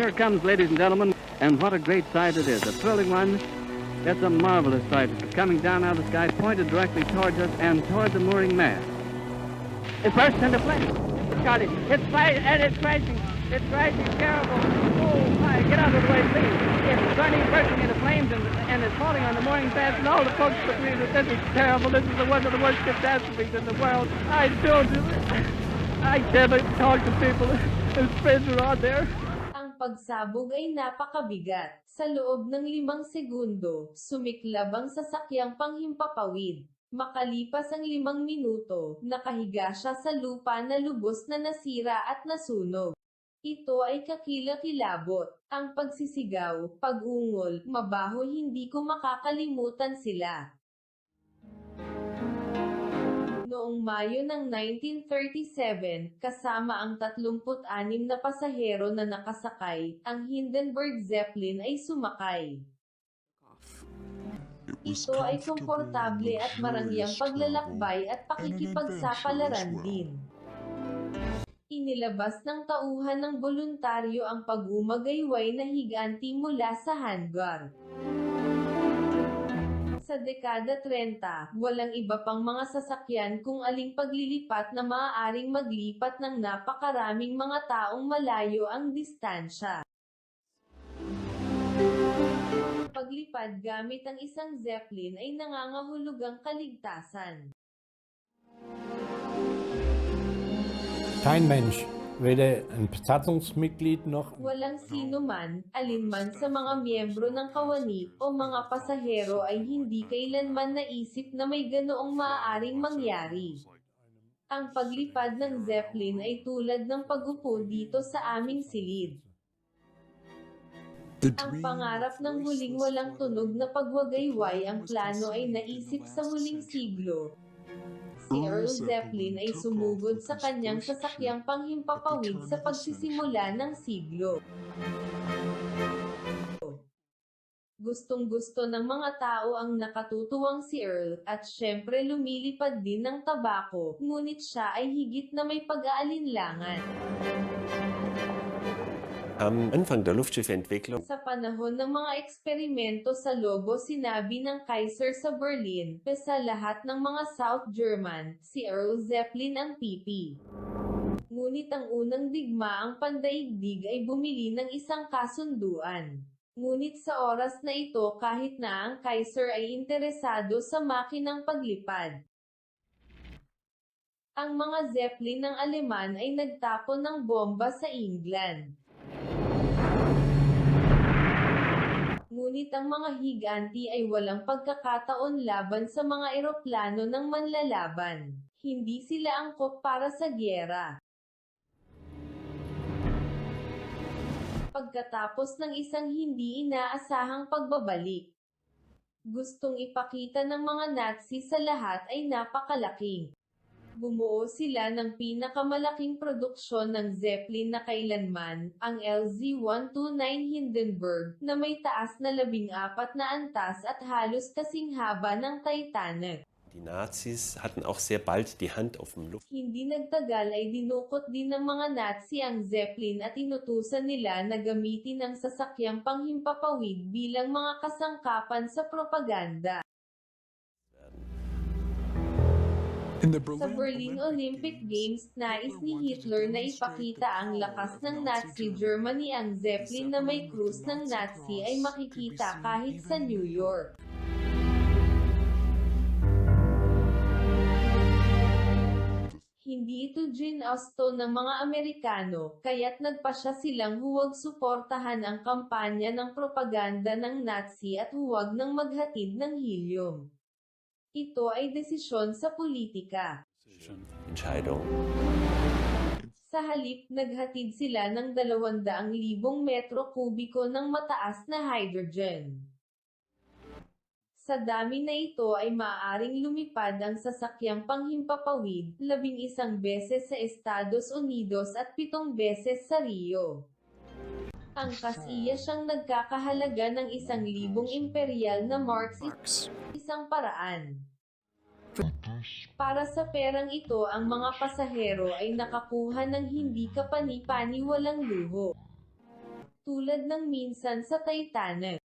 here it comes, ladies and gentlemen, and what a great sight it is. A thrilling one. It's a marvelous sight. It's coming down out of the sky, pointed directly towards us and toward the mooring mast. It bursts into flames. Charlie, it's flying and it's crashing. It's crashing terrible. Oh my, get out of the way, please. It's burning, bursting into flames and, and it's falling on the mooring mast and all the folks agree that this is terrible. This is the one of the worst catastrophes in the world. I don't told you. I can't talk to people. His friends are out there. Pagsabog ay napakabigat. Sa loob ng limang segundo, sumiklab ang sasakyang panghimpapawid. Makalipas ang limang minuto, nakahiga siya sa lupa na lubos na nasira at nasunog. Ito ay kakilakilabot. Ang pagsisigaw, pag-ungol, mabaho hindi ko makakalimutan sila. Noong Mayo ng 1937, kasama ang 36 na pasahero na nakasakay, ang Hindenburg Zeppelin ay sumakay. Ito ay komportable at marangyang paglalakbay at pakikipagsapalaran din. Inilabas ng tauhan ng voluntaryo ang pagumagayway na higanti mula sa hangar. Sa dekada 30, walang iba pang mga sasakyan kung aling paglilipat na maaaring maglipat ng napakaraming mga taong malayo ang distansya. Paglipad gamit ang isang Zeppelin ay nangangahulugang kaligtasan. Kein Mensch, weder ein Besatzungsmitglied noch Walang sino man, alinman sa mga miyembro ng kawani o mga pasahero ay hindi kailanman naisip na may ganoong maaaring mangyari. Ang paglipad ng Zeppelin ay tulad ng pagupo dito sa aming silid. Ang pangarap ng huling walang tunog na pagwagayway ang plano ay naisip sa huling siglo. Si Earl Zeppelin ay sumugod sa kanyang sasakyang panghimpapawid sa pagsisimula ng siglo. Gustong-gusto ng mga tao ang nakatutuwang si Earl, at syempre lumilipad din ng tabako, ngunit siya ay higit na may pag-aalinlangan. Am Anfang der Luftschiffentwicklung Sa panahon ng mga eksperimento sa lobo sinabi ng Kaiser sa Berlin, sa lahat ng mga South German, si Earl Zeppelin ang pipi. Ngunit ang unang digma ang pandaigdig ay bumili ng isang kasunduan. Ngunit sa oras na ito kahit na ang Kaiser ay interesado sa makinang paglipad. Ang mga Zeppelin ng Aleman ay nagtapon ng bomba sa England. Ngunit ang mga higanti ay walang pagkakataon laban sa mga eroplano ng manlalaban. Hindi sila angkop para sa gyera. Pagkatapos ng isang hindi inaasahang pagbabalik, gustong ipakita ng mga Nazi sa lahat ay napakalaking. Bumuo sila ng pinakamalaking produksyon ng Zeppelin na kailanman, ang LZ-129 Hindenburg, na may taas na labing apat na antas at halos kasing haba ng Titanic. Die Nazis hatten auch sehr bald die Hand auf dem Luft. Hindi nagtagal ay dinukot din ng mga Nazi ang Zeppelin at inutusan nila na gamitin ang sasakyang panghimpapawid bilang mga kasangkapan sa propaganda. Sa Berlin Olympic Games, nais ni Hitler na ipakita ang lakas ng Nazi Germany ang Zeppelin na may krus ng Nazi ay makikita kahit sa New York. Hindi ito ginusto ng mga Amerikano, kaya't nagpasya silang huwag suportahan ang kampanya ng propaganda ng Nazi at huwag nang maghatid ng helium. Ito ay desisyon sa politika. Entscheidung. Sa halip, naghatid sila ng 200,000 metro kubiko ng mataas na hydrogen. Sa dami na ito ay maaaring lumipad ang sasakyang panghimpapawid, labing isang beses sa Estados Unidos at pitong beses sa Rio. Ang kasiya siyang nagkakahalaga ng isang libong imperial na marks Marks. isang paraan. Para sa perang ito ang mga pasahero ay nakakuha ng hindi kapani-pani walang luho. tulad ng minsan sa Titanic.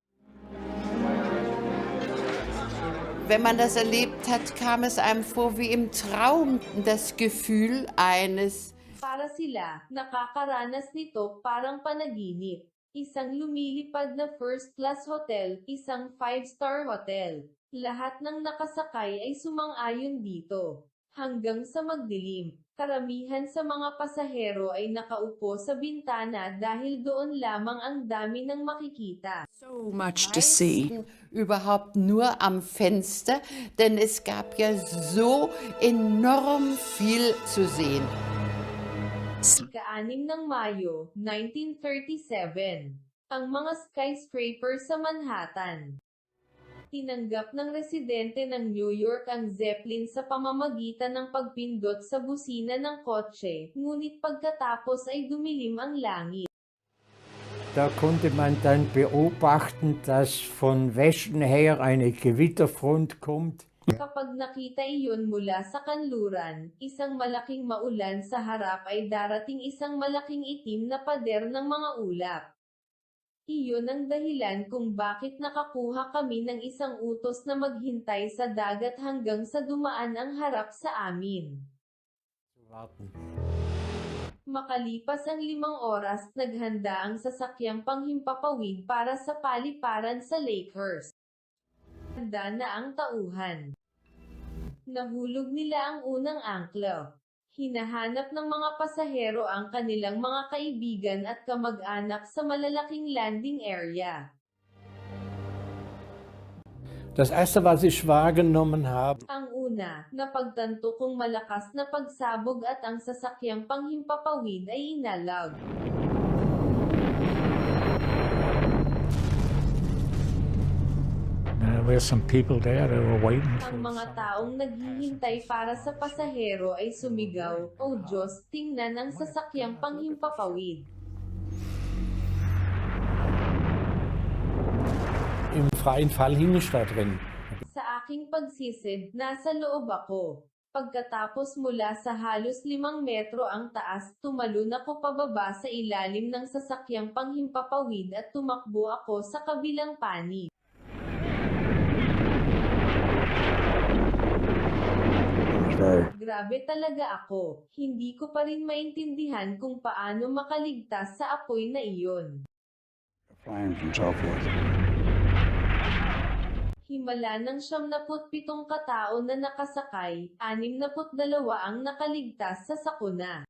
Wenn man das erlebt hat, kam es einem vor wie im Traum das Gefühl eines Para sila, nakakaranas nito parang panaginip. Isang lumilipad na first-class hotel, isang five-star hotel. Lahat ng nakasakay ay sumang-ayon dito. Hanggang sa magdilim, karamihan sa mga pasahero ay nakaupo sa bintana dahil doon lamang ang dami ng makikita. So much to see. überhaupt nur am Fenster, denn es gab ja so enorm viel zu sehen. Ika-anim ng Mayo, 1937. Ang mga skyscraper sa Manhattan. Tinanggap ng residente ng New York ang Zeppelin sa pamamagitan ng pagpindot sa busina ng kotse, ngunit pagkatapos ay dumilim ang langit. Da konnte man dann beobachten, dass von Westen her eine Gewitterfront kommt. Kapag nakita iyon mula sa kanluran, isang malaking maulan sa harap ay darating isang malaking itim na pader ng mga ulap. Iyon ang dahilan kung bakit nakakuha kami ng isang utos na maghintay sa dagat hanggang sa dumaan ang harap sa amin. Makalipas ang limang oras, naghanda ang sasakyang panghimpapawid para sa paliparan sa Lakehurst. Handa na ang tauhan. Nahulog nila ang unang angklo. Hinahanap ng mga pasahero ang kanilang mga kaibigan at kamag-anak sa malalaking landing area. Das erste, was ich wahrgenommen habe, Ang una, napagtanto kong malakas na pagsabog at ang sasakyang panghimpapawid ay inalag. There were some people there that were waiting for Ang mga taong naghihintay para sa pasahero ay sumigaw, O Diyos, tingnan ang sasakyang panghimpapawid. im freien Fall hing ich da drin. Sa aking pagsisid, nasa loob ako. Pagkatapos mula sa halos limang metro ang taas, tumalon ako pababa sa ilalim ng sasakyang panghimpapawid at tumakbo ako sa kabilang panig. Grabe talaga ako. Hindi ko pa rin maintindihan kung paano makaligtas sa apoy na iyon. flames and so forth. Himala ng 77 katao na nakasakay, 62 ang nakaligtas sa sakuna.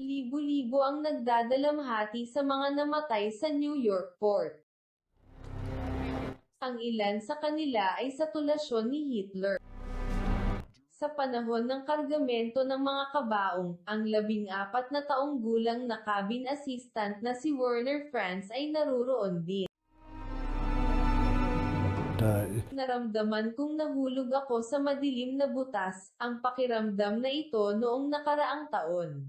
Libo-libo ang nagdadalamhati sa mga namatay sa New York port. Ang ilan sa kanila ay sa tulasyon ni Hitler. Sa panahon ng kargamento ng mga kabaong, ang labing apat na taong gulang na cabin assistant na si Werner Franz ay naruroon din. Da, Naramdaman kong nahulog ako sa madilim na butas, ang pakiramdam na ito noong nakaraang taon.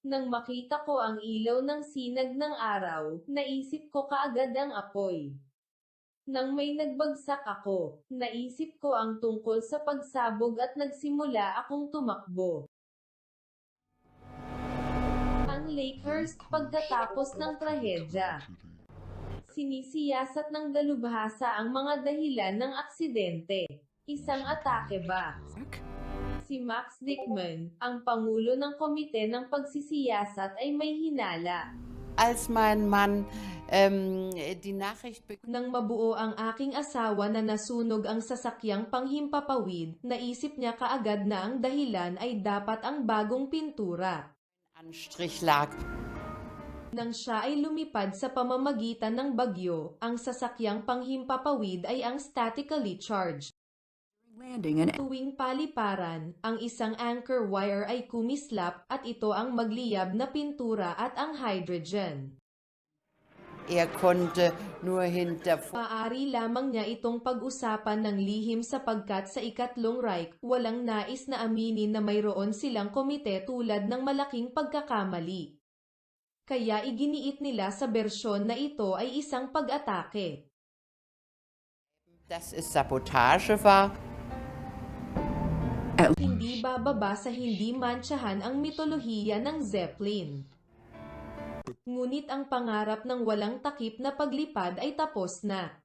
Nang makita ko ang ilaw ng sinag ng araw, naisip ko kaagad ang apoy. Nang may nagbagsak ako, naisip ko ang tungkol sa pagsabog at nagsimula akong tumakbo. Ang Lakehurst pagkatapos ng trahedya. Sinisiyasat ng dalubhasa ang mga dahilan ng aksidente. Isang atake ba? Si Max Dickman, ang pangulo ng komite ng pagsisiyasat ay may hinala. Als mein Mann ähm, die Nachricht Nang mabuo ang aking asawa na nasunog ang sasakyang panghimpapawid, naisip niya kaagad na ang dahilan ay dapat ang bagong pintura. Anstrich lag. Nang siya ay lumipad sa pamamagitan ng bagyo, ang sasakyang panghimpapawid ay ang statically charged. Landing and Tuwing paliparan, ang isang anchor wire ay kumislap at ito ang magliyab na pintura at ang hydrogen. Er konnte nur hinter Paari lamang niya itong pag-usapan ng lihim sapagkat sa ikatlong Reich, walang nais na aminin na mayroon silang komite tulad ng malaking pagkakamali. Kaya iginiit nila sa bersyon na ito ay isang pag-atake. dass es Sabotage war. Hindi bababa sa hindi mantsahan ang mitolohiya ng Zeppelin. Ngunit ang pangarap ng walang takip na paglipad ay tapos na.